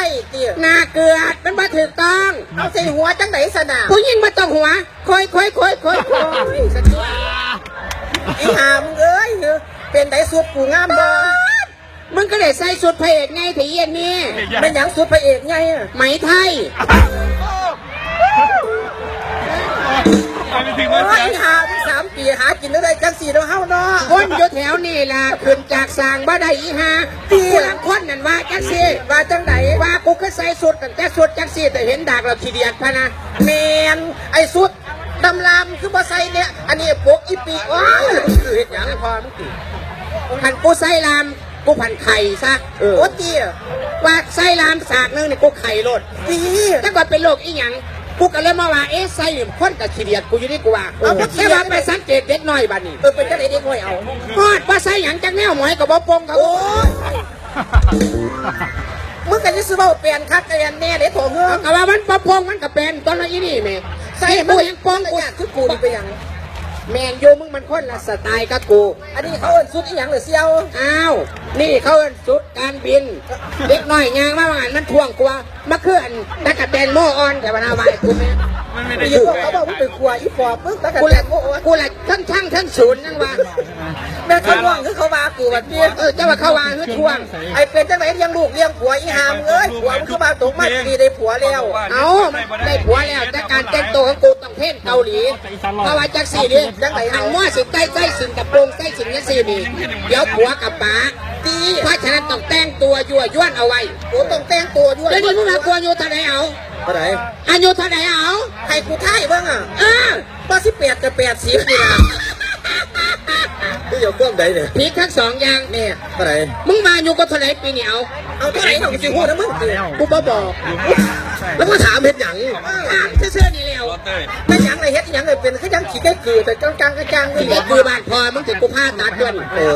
ได้เตี้ยนาเกลือดมันมาถูกต้อง เอาใส่หัวจังไหนสนามผู้หญิงมาต้องหัวคอยคอยคอยคอยคอยสติอีหามงเอ้ยเป็นไดสุดกูงามบ่มึงก็ได้ใส่สุดพระเอกไงถีเย็นนี่เป็นหยังสุดพระเอกไงอะไหมไทยไปถึงโอ้เมื่อยอีหามงสาม ปีหากินได้จังสี่แล้วเฮาเนาะคนอยู่แถวนี่ล่ะขึ้นจากสร้างบ่ได้อีหาตีหลังคนนั่นว่าจังสิว่าจังไหนว่ากูเคยใส่สุดตั้งแต่สุดจังสิแต่เห็นดากเราขี้เดียดพะนะแมนไอ้สุดดำลำคือบ่ใส่เนี่ย อันนี้ปกอีปีว้าวมึงคือเฮ็ดหยังพอมึงติพันกูใส่ลามกูพันไข่ซะโอ้เตี้ยว่าใส่ลามสากหนึงนี่กูไข่โลดตีถ้าก่อนเป็นโรคอีหยัง กูก็เลยมาว่าเอ๊ะใส่นี่คนกับขี้เดียดกูอยู่นี่กูว่าแต่ว่าไปสังเกตเด็กน้อยบ้านนี่เออเป็นจังไหนเด็กน้อยเอาฮอดว่าใส่หยังจังแนวหมอยกับบ่ปงกับโอ้ยมึงกันจะซื้อเบาเปลี่ยนคักกันแน่เด็กโถเงือกก็ว่ามันบ่ปงมันก็เป็นตอนละอีนี่แม่ใส่กูยังปงกูกูอยากคือกูนี่ไปหยัง แมนยูมึงมันคนละสไตล์กับกู อันนี้เขาเอิ้นสุดอีหยังเหรอเซียวอ้าว นี่เขาเอิ้นสุดการบิน เด็กน้อยยางมาว่างั้นมันท่วงกว่ามาเคลื่อนตะกะแตนโมออนแต่ว่านาไว้กูแม่ มันไม่ไปได้ออยู่ยู่เขาบอกมึงไปขวาอีปอบมึงแล้วกันกูแหละละโอ้ยกูละทั้งช่างทั้งศูนย์นั่งว่าแม่เขาว่างคือเขาว่ากูแบบนี้เออเจ้าว่าเขาวางคือท่วง ไอ้เป็นจังไหนเลี้ยงลูกเลี้ยงผัวอีหามเอ้ยผัวมึงเข้ามาตกมาดีได้ผัวแล้วเอามันได้ผัวแล้วแต่การแต่งตัวของกูต้องเพ่นเกาหลีเพราะว่าจักสี่นี่จังไหนทางมั่วสิใกล้ใกล้สิงกับโปรงใกล้สิงยังสี่นี่เดี๋ยวผัวกับป๋า ตีเพราะฉะนั้นต้องแต่งตัวยั่วย้วนเอาไว้กูต้องแต่งตัวด้วยแล้วนี่มึงรักตัวอยู่เท่าไหนเอาเท่าไหร่อายุเท่าไหนเอาให้กูท่ายบ้างอะอ้าป้าสิแปดกับแปดสิบนี่นะ นี่อยู่เครื่องใดเนี่ยพีคทั้งสองอย่างเนี่ยเท่าไหร่มึงมาอยู่ก็เท่าไหนปีนี้เอาเอาเท่าไหร่ของสิหูนะมึงกูบ่บอก แล้วก็ถามเห็นหยังถามเชื่อๆนี่แล้วรถเต้ยไม่หยังเลยเฮ็ดหยังเลยเป็นแค่ยังขี้ไก่กือแต่กลางกลางกลางนี่นี่คืคืออบ้านพอมึงถึงกูพาตัดด้วยนี่โอ้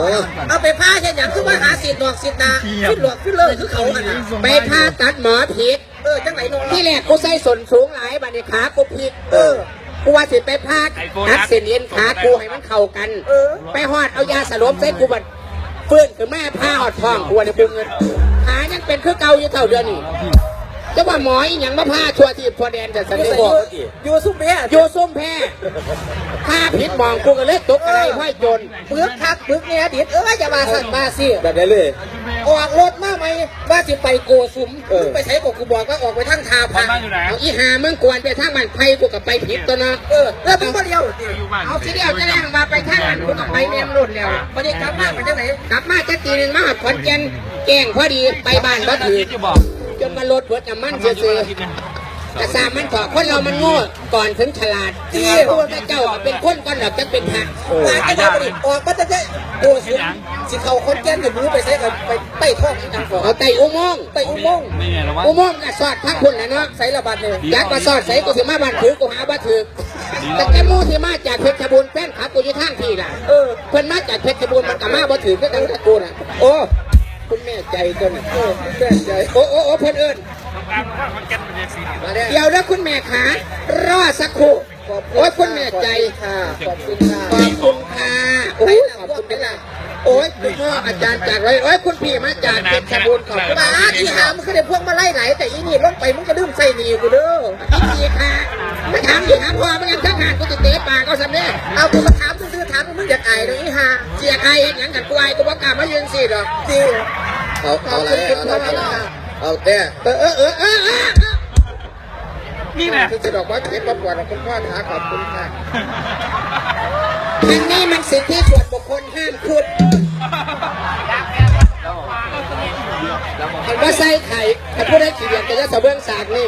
เอาไปผ้าเฮ็ดหยังคือว่าหาสีดดอกสีดนาฟิดหลอกฟิดเลยคือเขาอะนะไปพาตัดหมอผิดเออจังไหนนอนที่แรกกูใส่ส่วนสูงหลายบัดนี้ขากูผิดเออ กูว่าสิไปพาตัดเส้นเอ็นขากูให้มันเข้ากันเออไปหอดเอายาสลบใส่กูบัดเฟื้นคือแม่ผ้าหอดท้องกูเนี่ยบุงเงินขายังเป็นคือเก่าอยู่เท่าเดือนนี่ จะว่าหมออีหยังมาผ้าชัวทีพอแดนแต่สันอยู่นิใส่บอกอยู่อยู่ซุปเปียโยส้มแพ้ผ้าผิดมองกูก็เลยตกอะไรห้อยจนปึกคักปึกเนี่ยดิดเออจะมาสั่นมาสิแบบนี้เลยออกรถมาไหมว่าสิไปโกสุมมึงไปใช้กกูบอกว่าออกไปทางทาบ้าพานบ้านอยู่ไหนเอาอีหามึงกวนไปทางมันไผ่กูกับไปผิดตัวเนาะเออแล้วมึงมาเดียวอยู่บ้านเอาทีเดียวจะแรงมาไปทางมันกูกับไปเนียมรุ่นแล้ววันนี้กลับมาเป็นจังไหนกลับมาจะตีหนึ่งมาหอดขอนแก่นแกล้งพอดีไปบ้านบ่ถือ จะบอกจนมาลดเบิดน้ำมันเสือๆแต่สามมันถอดคนเรามันโง่ก่อนถึงฉลาดที่ตัวเจ้าก็เป็นคนก่อนหรอกจะเป็นพระมาจะได้ไปออกมาจะได้โกสุมสิเขาคนแก่นกับมือไปใช้กับไปใต้ท้องอีกทางก่อนเอาไต่อุโมงค์ใต้อุโมงค์นี่ไงละวะอุโมงค์ก็สอดทั้งคุณนะเนาะใส่ระบาดเลยยักษ์มาสอดใส่กูสิมาบ้านถือกูหาบ้านถือแต่แกมูที่มาจากเพชรบูรณ์แฟนขับกูอยู่ทางที่ล่ะเออเพิ่นมาจากเพชรบูรณ์มันก็มาบ่ถือก็ตั้งแต่กูน่ะโอ้ คุณแม่ใจจนเออแก่ใจโอ้โอ้โอ้เพิ่นเอิ้นมาแล้วเดี๋ยวนะคุณแม่ขารอสักครู่โอ้ยคุณแม่ใจค่ะขอบคุณค่ะขอบคุณค่ะโอ้ยขอบคุณค่ะโอ้ยคุณพ่ออาจารย์จากไรโอ้ยคุณพี่มาจากเพชรบูรณ์ขอบคุณมาที่หามึงก็ได้พวกมาไล่ไหลแต่อีนี่ลงไปมึงก็ดื่มใส่หนีกูเด้อพี่ค่ะมาถามที่ถามพ่อมันยังทั้งงานกูจะเตะปากเขาสำเร็จเอากูมาถามซื่อๆ ถามมึงอยากไอายเลยอีห่าเสียใครเห็นหยังกันกูไอ้กูบอกกล้ามายืนสิดอกจริงเอาเอาอะไรเอาอะไรเอาแต่เออเออเออเออเออนี่แหละที่จะดอกว่าเก็บมาปวดของคุณพ่อขาขอบคุณค่ะอันนี้มันสิทธิส่วนบุคคลห้ามพูดมันว่าใส่ไข่ถ้าพูดได้ขี้เดียดก็จะสะเบื้องสากนี่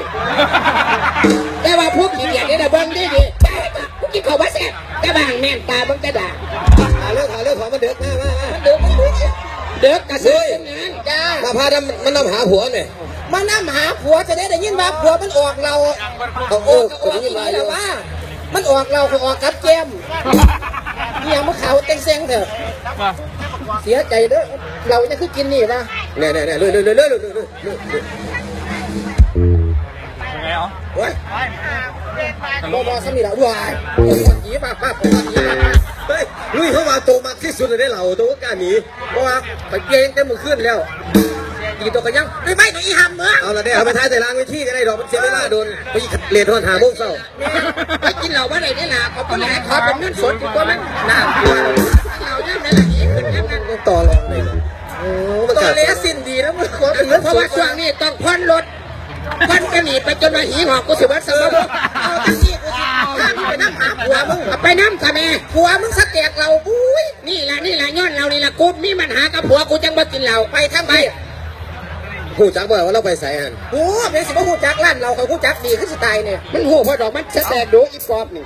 ว่าแซ่บแต่บางแม่นตาเบิ้งจะด่าหาเรื่องหาเรื่องของมันเดือดมามามาเด็กเด็กกระซื้อจังนั้นจ้ามาพาดมันนำหาผัวเนี่ยมันนำหาผัวจะได้ได้ยินว่าผัวมันออกเราเอาโอ้ก็ได้ยินมาแล้วว่า มันออกเราคือออกกับแก้มนี่ยังมะขาวเต็งเซ็งเถอะมาเสียใจเด้อเราจะคือกินนี่นะเนี่ยเนี่ยเนี่ยเลยเลยเลยเลยเลยเลยเลย เป็นไงอ๋อโอ้ยบอบอสมีละวายหนีมาป้าผมหนีมาเฮ้ยลุยเข้ามาโตมากที่สุดเลยได้เหล่าตัวการหนีเพราะว่าไปเกงเต็มมือขึ้นแล้วตีตัวกันยังไม่ไม่ตัวอีหำเมืองเอาละเนี่ยเอาไปท้ายแต่ล้างวิธีก็ได้ดอกมันเสียเวลาโดนไปเรียนทอนหาโมงเศร้าไปกินเหล้าบ้านไหนนี่ล่ะขอบคุณหลายขอเป็นเงินสดดีกว่ามั้งน่ากลัวเหล้าย่ำนั่นแหละอีกขึ้นย่ำนั่นต้องต่อรองเลยโอ้มันตอขาดนเลี้ยสิ้นดีแล้วมึงขอเป็นเงินเพราะว่าช่วงนี้ต้องผ่อนรถ ผ่อนกันหนีไปจนมาหีหอกกูสิวัดสมบูรณ์เอาตั้งที่กูสิข้ามไปน้ำหาผัวมึงเอาไปน้ำทำไมผัวมึงสแตกเราบุ้ยนี่แหละนี่แหละย้อนเรานี่แหละกูมีปัญหากับผัวกูจังบ่กินเหล้าไปทั้งไปผู้จักบ่ว่าเราไปใส่หันโอ้เป็นสิบ่ฮู้จักร้านเราเขาฮู้จักดีขึ้นสไตล์เนี่ยมันหูเพราะดอกมันแสดงดูอีปอบนี่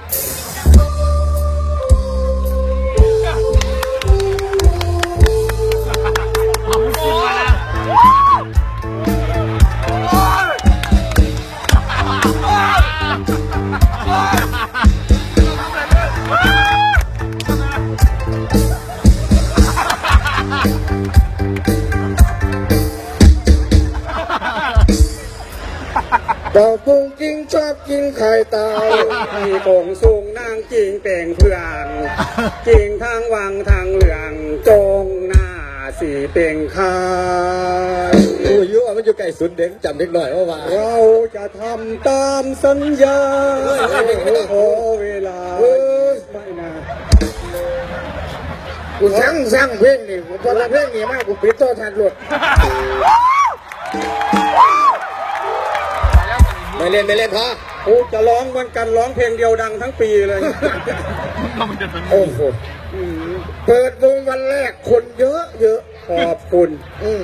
เจ้าปุงจริงชอบกินไข่เต่ามีโป่งสูงนางจริงเป่งเพื่องจริงทางวังทางเหลืองจงหน้าสีเป่งคายโอ้ยยุ่มันอยู่ใกล้สุดเด็กจำเด็กหน่อยว่าว่าเราจะทำตามสัญญาขอเวลา กูสั่งสั่งเพลงนี่กูพอละเพลงนี้มากกูปิดโทรทัศน์รถไม่เล่นไม่เล่นพอกูจะร้องเหมือนกันร้องเพลงเดียวดังทั้งปีเลยโอ้โหเปิดวงวันแรกคนเยอะเยอะขอบคุณอืม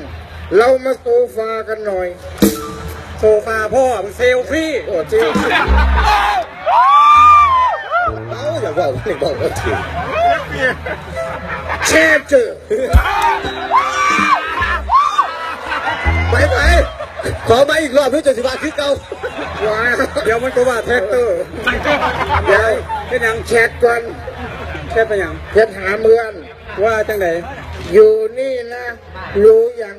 เรามาโซฟากันหน่อย โซฟาพ่อมันเซลฟี่โอ้จริงเอาอย่าบอกว่าเล่นบอกว่าถือ แช่เจอไปไปขอมาอีกรอบเพื่อจะสิบาคือเก่าว้าเดี๋ยวมันก็ว่าแท็กเตอร์เดี๋ยวเป็นหยังแชทก่อนแค่เป็นหยังแชทหาเมือนว่าจังไหนอยู่นี่นะ รู้ยัง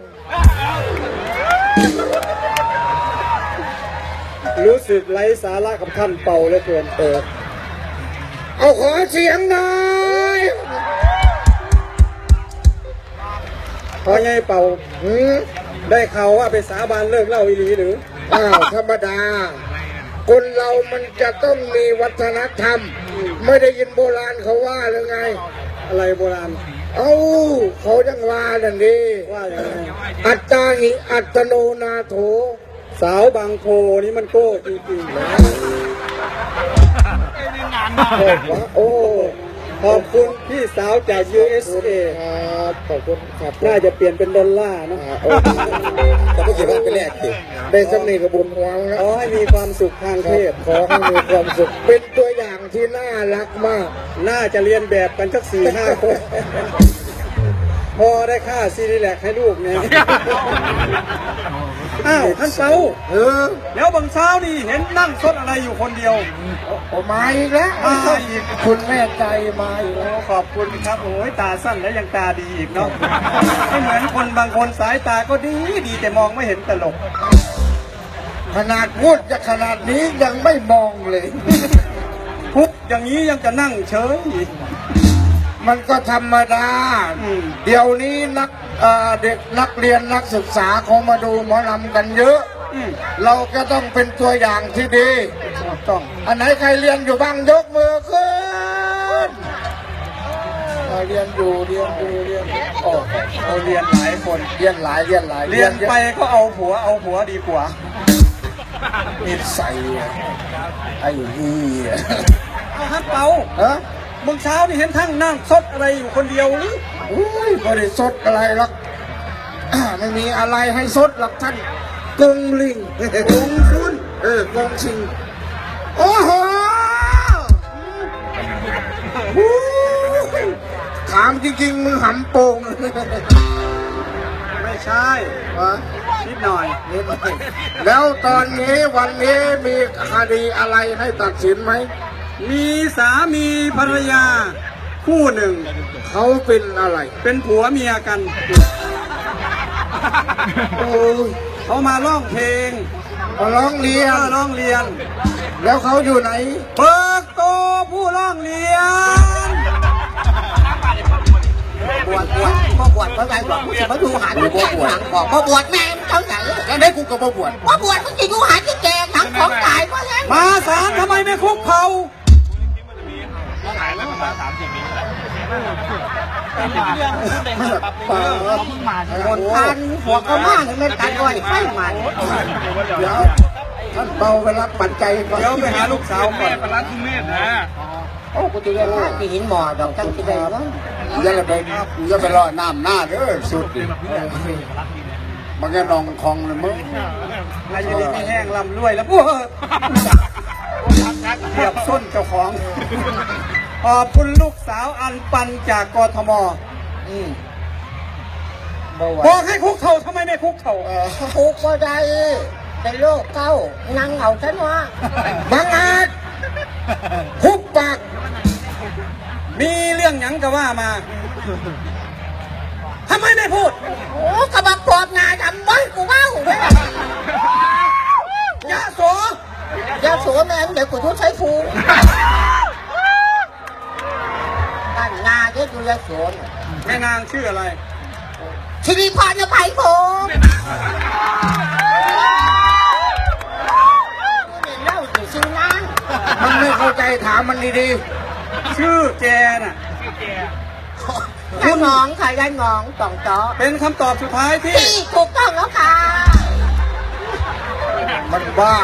รู้สึกไร้สาระกับท่านเป่าเหลยเกินเออเอาขอเสียงหน่อย พอไงเป่าหืมได้ข่าวว่าไปสาบานเลิกเหล่าอีหลีหรือ อ้าวธรรมดา คนเรามันจะต้องมีวัฒนธรรม ไม่ได้ยินโบราณเขาว่าหรือไง อะไรโบราณ เอ้าเขายังว่าดันดีว่าอย่างไรอัตตาหิอัตโนนาโถ สาวบางโพนี่มันโก้จริงๆนะโอ้ ขอบคุณพี่สาวจาก USA ครับขอบคุณครับน่าจะเปลี่ยนเป็นดอลลาร์เนอะโอ้แต่ไม่เกี่ยวกับเป็นแรกสิได้สำนีกับบุญหวังแล้วขอให้มีความสุขทางเพศขอให้มีความสุข เป็นตัวอย่างที่น่ารักมาก น่าจะเรียนแบบกันสักสี่ห้าคนพอได้ค่าซีรีแลกให้ลูกเนี่ย อ้าวท่านเซาเออแล้วบางเช้านี่เห็นนั่งซดอะไรอยู่คนเดียวโอ้มาอีกแล้วมาอีกคุณแม่ใจมาอีกแล้วขอบคุณครับโอ้ยตาสั้นแล้วยังตาดีอีกเนาะไม่เหมือนคนบางคนสายตาก็ดีดีแต่มองไม่เห็นตลก ขนาดพูดจะขนาดนี้ยังไม่มองเลยทุกอย่างนี้ยังจะนั่งเฉยอีกมันก็ธรรมดาอืมเดี๋ยวนี้นัก เอ่อเด็กนักเรียนนักศึกษาเขามาดูหมอลำกันเยอะอืมเราก็ต้องเป็นตัวอย่างที่ดีถูกต้องอันไหนใครเรียนอยู่บ้างยกมือขึ้นอ่าเรียนอยู่เรียนอยู่เรียนอยู่โอ้เราเรียนหลายคนเรียนหลายเรียนหลายเรียนอะไปก็เอาผัวเอาผัวดีกว่านิสัยอะไอ้เหี้ยเอาฮัทเปาฮะมึงเช้านี่เห็นทั้งนั่งซดอะไรอยู่คนเดียวหรืออุ้ยบริสุทธิ์อะไรหรอกอ่าไม่มีอะไรให้สดหรอกท่านกงลิงกงชุนเออกงชิงโอ้โหอู้ถามจริงๆมึงหำโป่งไม่ใช่วะนิดหน่อยนิดหน่อยแล้วตอนนี้วันนี้มีคดีอะไรให้ตัดสินไหม มีสามีภรรยาคู่หนึ่ง เขาเป็นอะไร เป็นผัวเมียกัน โอ้ยเขามาร้องเพลงมาร้องเรียเอนอร้องเรียน แล้วเขาอยู่ไหน เบิกโตผู้ร้องเรียนบวชบวชบ่บวชบ่ไรบอกกูสิมาดูหาที่แกงหนังของบ่บวชแม่งเท่าไหร่แล้วได้กูก็บ่บวชบ่บวชมึงจะดูหาที่แกงหนังของตายก็แล้วมาศาลทำไมไม่คุกเข่า คนพันหัวก็มากเลยตัดอ้อยไฟมันเดี๋ยวท่านเบาไปรับปัจจัยก่อนเดี๋ยวไปหาลูกสาวก่อนโอ้กูจะเรียนว่าที่หินหมอดอกจังที่ใดวะอย่าไปอย่าไปรอน้ำหน้าเด้อสุดดิมันก็นองคองเลยมึงอายุไม่แห้งลำรวยแล้วพวกเทียบส้นเจ้าของ ขอบคุณลูกสาวอันปันจากกทมอืมบ่ไหวบอกให้คุกเข่าทำไมไม่คุกเข่าคุกบ่ได้เป็นโรคเก้านั่งเอาฉันวะบังอาจคุบปากมีเรื่องหยังก็ว่ามาทำไมไม่พูด โอ้กระบะปอบงาดำบ้านกูเว้าเว้ยยะโสอย่าสวมแม่งเดี๋ยวกูทุบใช้ฟูบ้านงาเดี๋ยวดูแลสวนแม่นางชื่ออะไรทีนี้พอจะไปผมเล่าอยู่ชื่อนางมันไม่เข้าใจถามมันดีชื่อแจน่ะยายงองค่ะยายงองต่องต่อเป็นคำตอบสุดท้ายที่ที่ถูกต้องแล้วค่ะๆมันบ้า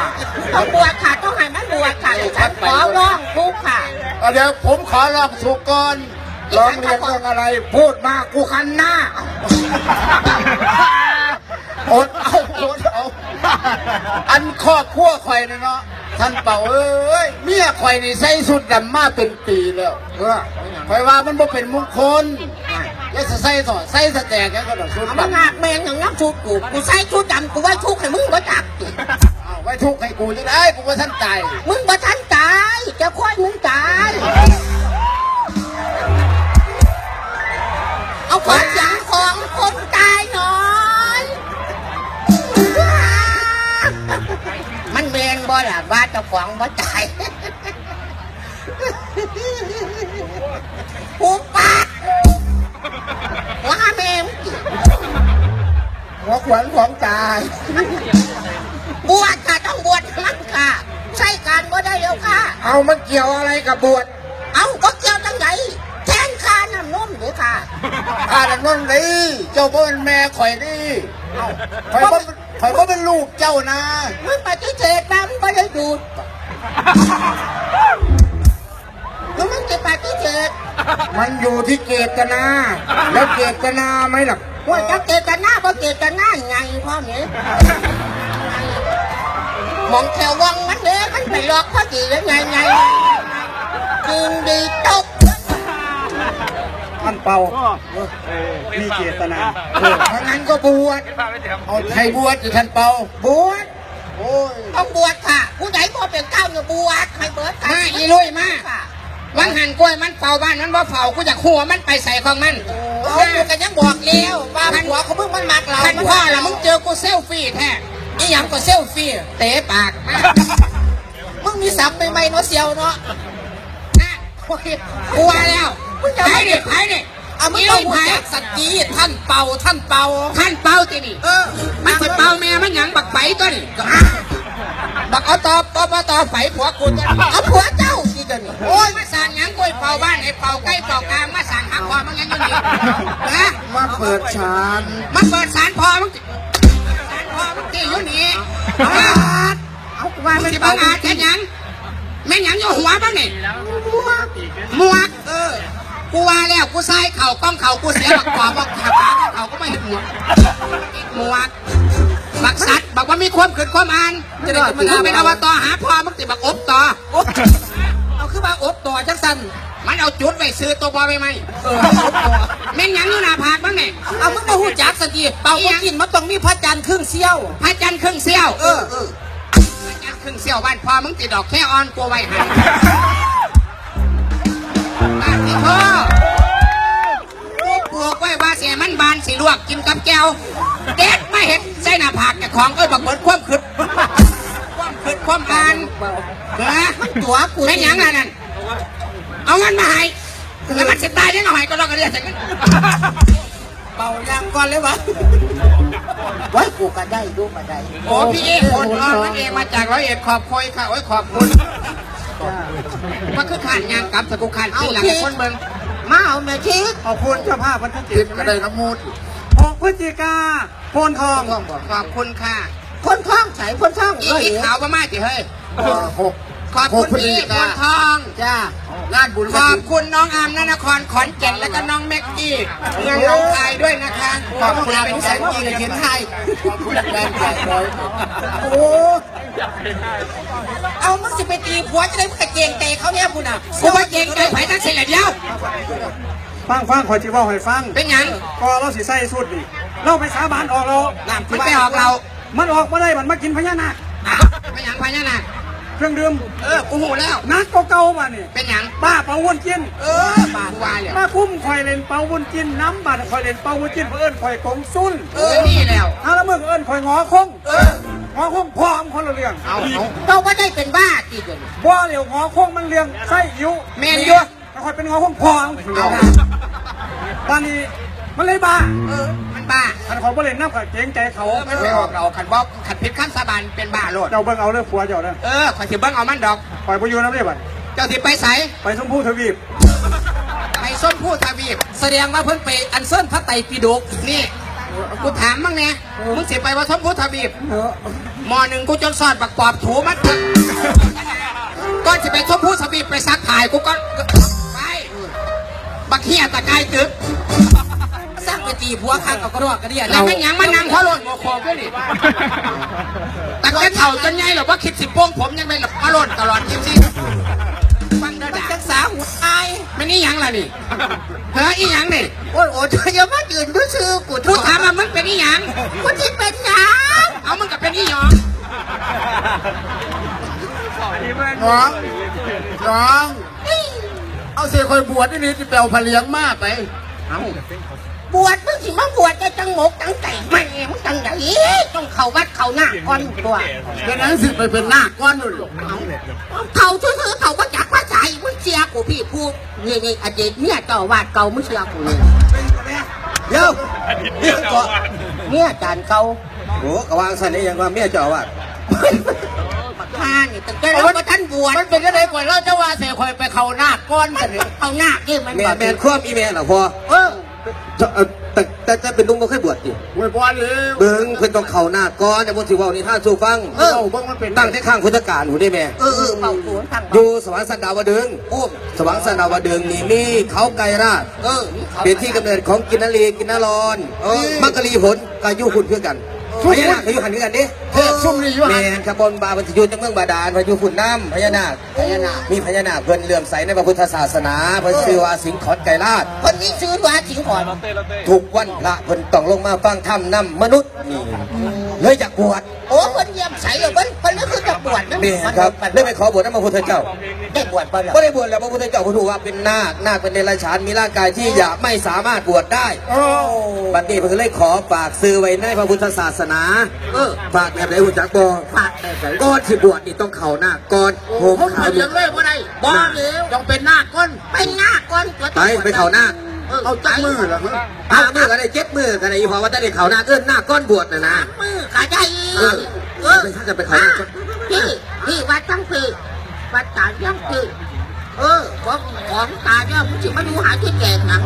ต้องบวชค่ะต้องให้มันบวชค่ะฉันขอร้องทุกข์ค่ะเอาเดี๋ยวผมขอลองสุกก่อน ร้องเรียนเรื่องอะไร พูดมากูคันหน้าอดเอาอดเอา อันครอบครัวข่อยนะเนาะท่านเป่าเอ้ยเมียข่อยนี่ใส่สุดดำมาเป็นปีแล้วเออข่อยว่ามันบ่เป็นมงคลแล้วจะใส่ต่อใส่สแตกแล้วก็ดอกสุดเอาดำมาหนักแมงอย่างน้ำชุดกูกูใส่ชุดดำกูไว้ทุกข์ให้มึงบ่จับเอาไว้ทุกข์ให้กูจะได้กูว่าท่านตายมึงบ่ทันตายจะค่อยมึงตาย เอาความอยากของคนตายหน่อย มันแมงบ่ล่ะว่าเจ้าของบ่ตายหูปากว่าแมงหัวขวัญของตาย บวชค่ะต้องบวชมันค่ะ ใช่การบ่ได้แล้วค่ะ เอามันเกี่ยวอะไรกับบวช ข้าดันนั่นดีเจ้าพ่อเป็นแม่ข่อยดีข่อยบ่ข่อยบ่เป็นลูกเจ้านะมึงปฏิเสธมามึงไม่ได้ดูดแล้วมึงจะปฏิเสธมันอยู่ที่เจตนา แล้วเจตนาไหมล่ะว่าจะเจตนาบ่เจตนาไงพ่อเนี่ยมองแถววังมันเด้มันไปหลอกพ่อจีแล้วไงไงจึงดีตก ท่านเปามีเจตนาเออถ้างั้นก็บวชเอาใครบวชอยู่ท่านเปาบวชโอ้ยต้องบวชค่ะ ผู้ใดพอเป็นเก้าเนี่ยบวชให้เบิดค่ะมาอีลุยมาค่ะวังหันกล้วยมันเฝ้าบ้านมันว่าเฝ้ากูอยากหัวมันไปใส่ของมันเอากูก็ยังบอกแล้วว่าหัวของมึงมันมักเราท่านพ่อละมึงเจอกูเซลฟี่แท้อีหยังก็เซลฟี่เตะปากมามึงมีสับใหม่ๆเนาะเสียวเนาะนะ กลัวแล้วไผดิไผดิเอามึงอีต้ลุองยไผรู้จักสักกีท่านเป่าท่านเป่า ท่านเป่าตินี่เออมันสิเป่าแม่มันหยังบักไฟตัวนี่บักเอาตอบอบตไฟผัวกูตัวนี้เอาผัวเจ้าที่เดินโอ้ยมาสั่งหยังกล้วยเป่าบ้านไอ้เป่าใกล้เป่ากลางมาสั่งหักคอมันยังอยู่นี่นะมาเปิดฌานมาเปิดสารพอมึงสิสารพอมึงที่อยู่นี่เอามาเอากูว่ามึมังนสิเป่าบังอาจแค่หยัง แม่นหยังอยู่หัวบ้างนี่หมวกเออ กูว่าแล้วกูใส่เข่ากล้องเข่ากูเสียบักกว่าบักขาขาเข่าก็ไม่เห็นหมวกหมวกบักสัตว์บักว่ามีความขืนความอ่าน จะได้มึงเอาเป็นอวตารหาพอมึงติบักอบต่อเอาคือมาอบต่อจังสันมันเอาจุดไว้ซื้อตัวบอไปไหมเอออบต่อแม่นหยังอยู่หน้าผากบ้างนี่เอามึงมาหูจักสักทีเป่าก็กินมันต้องมีพระจันทร์ครึ่งเสี้ยว พระจันทร์ครึ่งเสี้ยว เออ ครึ่งเสี้ยวบ้านพอมึงติดดอกแค่ออนกลัวไว้หันบ้านที่พ่อกูปลูกไว้ว่าเสียมันบานสีลวกกินกับแก้วเด็ดไม่เห็นใส่หน้าผากแต่ของเอ้ยบักเบิดความขึ้นความขึ้นความอ่านนะตัวกูไม่ยังอะนั่นเอาเงินมาให้แล้วมันจะตายได้หน่อยก็รอกันเรียกแต่กัน เป่ายางก่อนเลยวะไว้กูก็ได้ดูมาได้โอ้พี่เอกคนทองนั่นเองมาจากร้อยเอ็ดขอบคุยค่ะโอ้ยขอบคุณมันคือขาดงานกลับสกุขาดที่หลังคนเบิ่งมาเอาแม่ชีขอบคุณเจ้าภาพวันที่ทิเจ็พดย์ก็ได้น้ำมูดหกพฤศจิกาโพนทองขอบคุณค่ะคนท้องใส่คนท้องอีร้อยอีเอ็ดขาวประมาณจีเฮ้ยหก ขอบคุณพี่คนทองจ้างานบุญขอบคุณน้องอามนนครขอนแก่นแล้วก็น้องแม็กกี้เมืองหนองคายด้วยนะคะขอบคุณเป็นแสนจีเลยเขียนไทยขอบคุณแรงใจร้อยโอ้เอามึงสิไปตีผัวจะได้มึงกระเจงเตะเขาเนี่ยคุณอะกูว่าเก่งใจไผ่ทั้งเสร็จแล้วเดียวฟังฟังขอจีว่าให้ฟัง เป็นหยังก็เราสิใส่สุดนี่เราไปสาบานออกเรามันไปออกเรา มันออกมาได้มันมากินพญานาคอะเป็นหยังพญานาค เครื่องดื่มเออกูหูแล้วนักก็เก่ามานี่เป็นหยังป้าเปาวนกินเออบ้ากูว่าแล้วป้าคุ้มคอยเล่นเปาวนกินน้ำบาดคอยเล่นเปาวนกินเพื่อนคอยกงซุนเออนี่แล้วถ้าละมึงเอิญคอยงอคงงอคงพร้อมคนละเรื่องเอาเอาเราไม่ได้เป็นบ้าตีเดียวว่าเหลียวงอคงมันเรื่องไส้อิ๋วแมนอยูแล้วคอยเป็นงอคงพร้อมเอาบ้านนี้มันเลยบ้าเออมันบ้าอันคอยบ่เล่นน้ำกับเกรงใจเขาเออมันไปออกเราขันบอกขัน ผิดขั้นสาบานเป็นบ้าโลดเจ้าเบิ่งเอาเรื่องผัวเจ้าเด้อเออขอยสิเบิ้งเอามันดอก ปล่อยไปอยู่น้ำเรียบอะเจ้าสิไปใสไปชมพูทวีปไปส้มผู้ทวีปแสดงว่าเพิ่นไปอันเซินพระไตรปิฎกนี่กูถามมั่งเนี่ยมึงสิไปว่าส้มผู้ทวีปมอหนึ่งกูจนสอดบักปอบถูมันถึงก่อนสิไปส้มผู้ทวีปไปซักถ่ายกูก็ไปบักเฮียตะกายตึกสร้าง ไปตีผัวข้างกับกระรอกกระเดียแล้วไม่หยังมานั่งเขาโลดโมโคด้วยนี่แต่แกเถ่าจนไงหรอว่าคิดสิโป้งผมยังไม่หลับมาโลดตลอดคิดสิฟังเด้อด่าจักษาหัวตายไม่นี่หยังล่ะนี่เฮ้ยอีหยังนี่โอ้ยโอ้ยอย่ามายืนดูชื่อกูทุกูถามว่ามึงเป็นอีหยัง กูที่เป็นหยังเอามึงกับเป็นอีหยองน้องน้อง เอาเสียคอยบวชนี่นี่ที่แปลวพะเลียงมากไป เอา บวชมึงสิมาบวชจะจังหมกจังไก่แม่มึงจังไหนต้องเข้าวัดเข้าหน้าก่อนตัวเดี๋ยวนั้นสิไปเป็นหน้าก้อนนู่นเขาชื่อเขาว่าจากว่าใจมึงเชียร์กูพี่พูดนี่นี่อดีตเมียเจ้าอาวาดเก่ามึงเชียร์กูเลยเดี๋ยวเมียเกาะเมียจานเก่าโอ้กะวางสันนี่ยังว่าเมียเจ้าว่าบักข้านี่ตั้งแต่เราก็ท่านบวชมันเป็นยังไงกว่าเราจะว่าเสียคอยไปเข้าหน้าก้อนกันเนี่ยเอาหน้านี่มันแม่บอกแม่นควมอีแม่น่ะพอเออจะเอ่อ แต่แต่แต่เป็นลุงบ่เคยบวชดิไว้บอลเลยเบิ่งเพิ่นต้องเข้าหน้าก่อนแต่บ่สิเว้านี่ท่านสู่ฟังเออเบิ่งมันเป็นตั้งแต่ข้างพุทธกาลหูได้แม่เออเออเป่าสวนทางอยู่สวรรค์สันดาวดึงอุ้มสวรรค์สันดาวดึงนี่มีเขาไกรราชเออเป็นที่กำเนิดของกินนรีกินนรอนมักกะลีผลกายุคุณคือกัน พญานาคก็อยู่หันคือกันดิเทพซุ่มนี่อยู่แมหันนขบวนบาปฏิยุทธ์จากเมืองบาดาลพายุฝุ่นน้ำพญานาคพญานาคมีพญานาคเพิ่นเลื่อมใสในพระพุทธศาสนาเพิ่นชื่อว่าสิงห์ขอนไก่ราชคนนี้ชื่อว่าสิงห์ขอนทุกวันพระเพิ่นต้องลงมาฟังธรรมนำมนุษย์นี่เลยอยากบวช โอ้คนเยี่ยมใสเลยเพิ่นเพิ่นก็คือจะบวชนะแม่นครับได้ไปขอบวชนำพระพุทธเจ้าได้บวชบ่ล่ะก็ได้บวชแล้วพระพุทธเจ้าเขาถูกว่าเป็นนาคนาคเป็นเดรัจฉานมีร่างกายที่อยากไม่สามารถบวชได้โอ้บัดนี้เพิ่นก็เลยขอฝากซื้อไว้ในพระพุทธศาสนาเออฝากแบบไหนหุ่นจักบ่ฝากได้ไสก่อนสิบวชนี่ต้องเข่าหน้าก่อนโหมผมขาวเลี้ยงเลยว่าได้บอลเลยต้องเป็นหน้าก้อนไปหน้าก่อนตัวไปไปเข่าหน้า เอาจักมือเหรอห้ามือก็ได้เจ็ดมือก็ได้อีพอว่าจะได้เข่าหน้าเกินหน้าก้อนบวชน่ะนะมือขาใจเออเออไปถ้าจะไปเข่าหน้าก่อนพี่พี่วัดตั้งปีวัดตายังปีเออของของตาเนี่ยมึงสิมาดูหาที่แจกหนัง